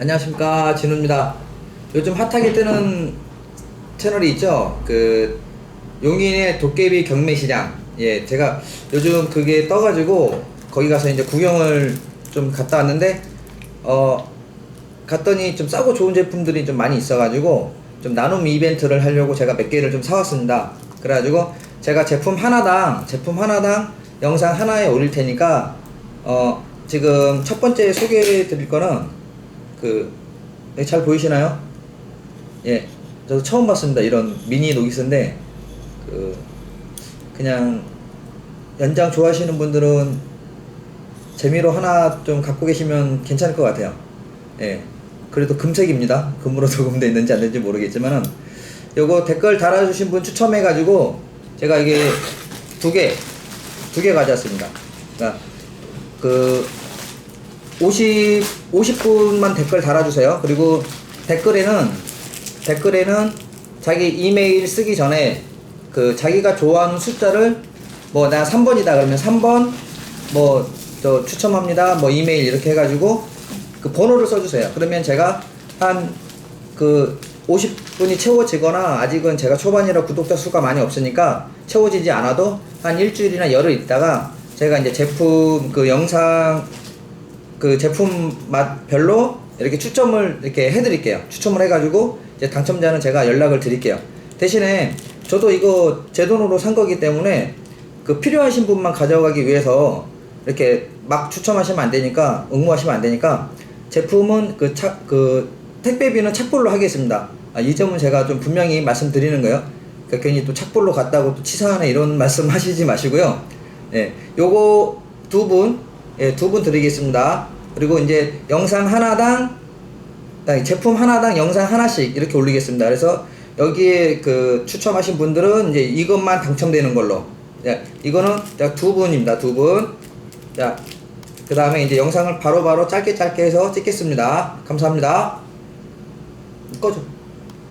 안녕하십니까 진우입니다. 요즘 핫하게 뜨는 채널이 있죠. 그 용인의 도깨비 경매 시장. 예, 제가 요즘 그게 떠가지고 거기 가서 이제 구경을 좀 갔다 왔는데 어 갔더니 좀 싸고 좋은 제품들이 좀 많이 있어가지고 좀 나눔 이벤트를 하려고 제가 몇 개를 좀 사왔습니다. 그래가지고 제가 제품 하나당 제품 하나당 영상 하나에 올릴 테니까 어 지금 첫 번째 소개해 드릴 거는 그잘 보이시나요? 예, 저도 처음 봤습니다. 이런 미니 노기스인데 그 그냥 연장 좋아하시는 분들은 재미로 하나 좀 갖고 계시면 괜찮을 것 같아요. 예, 그래도 금색입니다. 금으로 도금돼 있는지 안 되는지 모르겠지만은 요거 댓글 달아주신 분 추첨해가지고 제가 이게 두 개, 두 개 가져왔습니다. 그러니까 그 50, 50분만 댓글 달아주세요. 그리고 댓글에는, 댓글에는 자기 이메일 쓰기 전에 그 자기가 좋아하는 숫자를 뭐 나 3번이다 그러면 3번 뭐 저 추첨합니다. 뭐 이메일 이렇게 해가지고 그 번호를 써주세요. 그러면 제가 한 그 50분이 채워지거나 아직은 제가 초반이라 구독자 수가 많이 없으니까 채워지지 않아도 한 일주일이나 열흘 있다가 제가 이제 제품 그 영상 그 제품 맛별로 이렇게 추첨을 이렇게 해드릴게요. 추첨을 해가지고 이제 당첨자는 제가 연락을 드릴게요. 대신에 저도 이거 제 돈으로 산 거기 때문에 그 필요하신 분만 가져가기 위해서 이렇게 막 추첨하시면 안 되니까 응모하시면 안 되니까 제품은 그 차, 그 택배비는 착불로 하겠습니다. 아, 이 점은 제가 좀 분명히 말씀드리는 거예요. 그러니까 괜히 또 착불로 갔다고 또 치사하네 이런 말씀 하시지 마시고요. 예, 요거 두 분, 예, 두 분 드리겠습니다. 그리고 이제 영상 하나당, 아니, 제품 하나당 영상 하나씩 이렇게 올리겠습니다. 그래서 여기에 그 추첨하신 분들은 이제 이것만 당첨되는 걸로. 예, 이거는 딱두 분입니다. 두 분. 자, 그 다음에 이제 영상을 바로바로 짧게 짧게 해서 찍겠습니다. 감사합니다. 꺼줘.